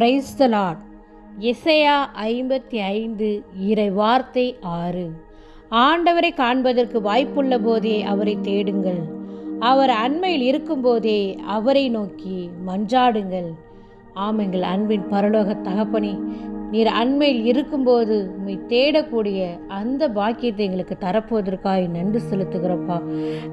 Praise the இசையா ஐம்பத்தி ஐந்து இறை வார்த்தை ஆறு. ஆண்டவரை காண்பதற்கு வாய்ப்புள்ள போதே அவரை தேடுங்கள். அவர் அண்மையில் இருக்கும்போதே அவரை நோக்கி மன்றாடுங்கள். ஆமைங்கள் அன்பின் பரலோக தகப்பனே நீர் அண்மையில் இருக்கும்போது உண்மை தேடக்கூடிய அந்த பாக்கியத்தை எங்களுக்கு தரப்போவதற்காய் நன்றி செலுத்துகிறப்பா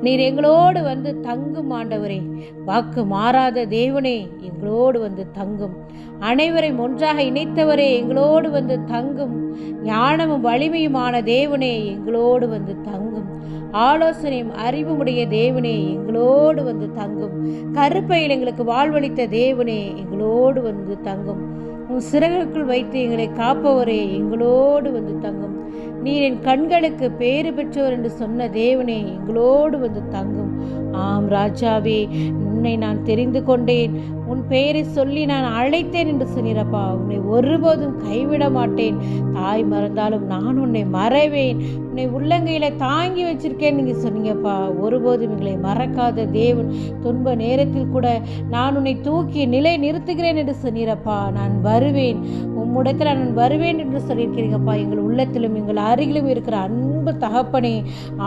நீர் எங்களோடு வந்து தங்கும் ஆண்டவரே வாக்கு மாறாத தேவனே எங்களோடு வந்து தங்கும். அனைவரையும் ஒன்றாக இணைத்தவரே எங்களோடு வந்து தங்கும். ஞானமும் வலிமையுமான தேவனே எங்களோடு வந்து தங்கும். ஆலோசனையும் அறிவுமுடைய தேவனே எங்களோடு வந்து தங்கும். கருப்பையில் எங்களுக்கு வாழ்வளித்த தேவனே எங்களோடு வந்து தங்கும். உன் சிறகுக்குள் வைத்து எங்களை காப்பவரே எங்களோடு வந்து தங்கும். நீர் என் கண்களுக்கு பேறு பெற்றோர் என்று சொன்ன தேவனே எங்களோடு வந்து தங்கும். ஆம் ராஜாவே உன்னை நான் தெரிந்து கொண்டேன். உன் பெயரை சொல்லி நான் அழைத்தேன் என்று சொன்னீரப்பா. உன்னை ஒருபோதும் கைவிட மாட்டேன். தாய் மறந்தாலும் நான் உன்னை மறைவேன். உன்னை உள்ளங்கையில் தாங்கி வச்சிருக்கேன் நீங்கள் சொன்னீங்கப்பா. ஒருபோதும் எங்களை மறக்காத தேவன் துன்ப நேரத்தில் கூட நான் உன்னை தூக்கி நிலை நிறுத்துகிறேன் என்று சொன்னீரப்பா. நான் வருவேன். உம்முடத்தில் நான் வருவேன் என்று சொல்லியிருக்கிறீங்கப்பா. எங்கள் உள்ளத்திலும் எங்கள் அருகிலும் இருக்கிற அன்பு தகப்பனே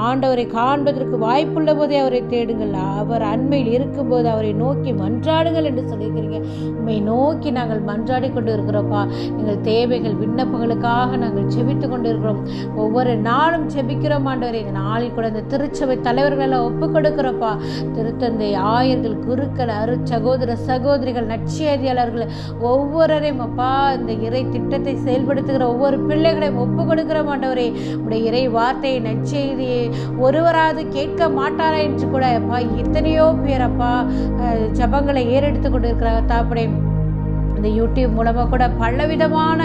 ஆண்டவரை காண்பதற்கு வாய்ப்புள்ள போதே அவரை தேடுங்கள். அவர் அண்மையில் இருக்கும்போது அவரை நோக்கி மன்றாடுங்கள் என்று சொல்லியிருக்கிறீங்க. உண்மை நோக்கி நாங்கள் மன்றாடி கொண்டு இருக்கிறோம்ப்பா எங்கள் தேவைகள் விண்ணப்பங்களுக்காக நாங்கள் செபித்து கொண்டு இருக்கிறோம் ஒவ்வொரு நாளும் செபிக்கிறோம் ஆண்டவர். எங்கள் நாளில் கூட இந்த திருச்சபை தலைவர்கள் எல்லாம் ஒப்பு கொடுக்கிறோப்பா திருத்தந்தை ஆயர்கள் குருக்கள் அரு சகோதர சகோதரிகள் நட்சியதியாளர்கள் ஒவ்வொருவரையும் அப்பா இந்த இறை திட்டத்தை செயல்படுத்துகிற ஒவ்வொரு பிள்ளைகளையும் ஒப்பு கொடுக்கிற ஆண்டவரே. உடைய இறை வார்த்தையை நற்செய்தியை ஒருவராது கேட்க மாட்டாரா என்று கூட அப்பா எத்தனையோ பேர் அப்பா ஜபங்களை ஏறெடுத்து கொண்டு இருக்கிற தாப்படே இந்த யூடியூப் மூலமாக கூட பலவிதமான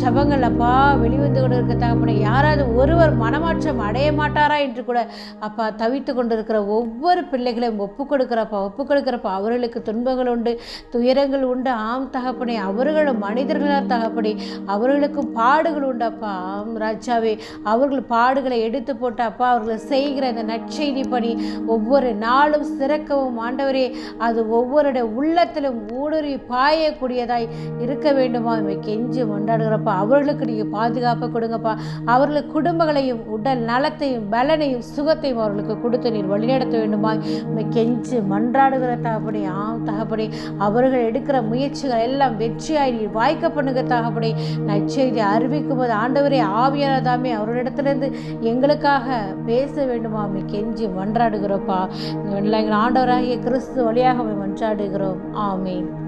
ஜபங்கள் அப்பா வெளிவந்து கொண்டு இருக்க தகப்பனை யாராவது ஒருவர் மனமாற்றம் அடைய மாட்டாரா என்று கூட அப்பா தவித்து கொண்டிருக்கிற ஒவ்வொரு பிள்ளைகளையும் ஒப்பு கொடுக்குறப்பா ஒப்பு கொடுக்குறப்பா. அவர்களுக்கு துன்பங்கள் உண்டு துயரங்கள் உண்டு. ஆம் தகப்பனே அவர்களும் மனிதர்களால் தகப்பனே அவர்களுக்கும் பாடுகள் உண்டு அப்பா. ஆம் ராஜாவே அவர்கள் பாடுகளை எடுத்து போட்டு அப்பா அவர்களை செய்கிற இந்த நற்செய்தி பணி ஒவ்வொரு நாளும் சிறக்கவும் ஆண்டவரே அது ஒவ்வொருடைய உள்ளத்திலும் ஊடுருவி பிள்ளைகளாய் இருக்க வேண்டுமா? இவை கெஞ்சி கொண்டாடுகிறப்பா அவர்களுக்கு நீங்கள் பாதுகாப்பை கொடுங்கப்பா. அவர்களுக்கு குடும்பங்களையும் உடல் நலத்தையும் பலனையும் சுகத்தையும் அவர்களுக்கு கொடுத்து நீர் வழிநடத்த வேண்டுமா? இவை கெஞ்சி மன்றாடுகிற தகப்படி ஆம் தகப்படி அவர்கள் எடுக்கிற முயற்சிகள் எல்லாம் வெற்றியாய் நீர் வாய்க்க பண்ணுங்க தகப்படி நற்செய்தி அறிவிக்கும் போது ஆண்டவரே ஆவியானதாமே அவர்களிடத்திலிருந்து எங்களுக்காக பேச வேண்டுமா? அம்மை கெஞ்சி மன்றாடுகிறோப்பா. எங்கள் ஆண்டவராகிய கிறிஸ்து வழியாக மன்றாடுகிறோம். ஆமென்.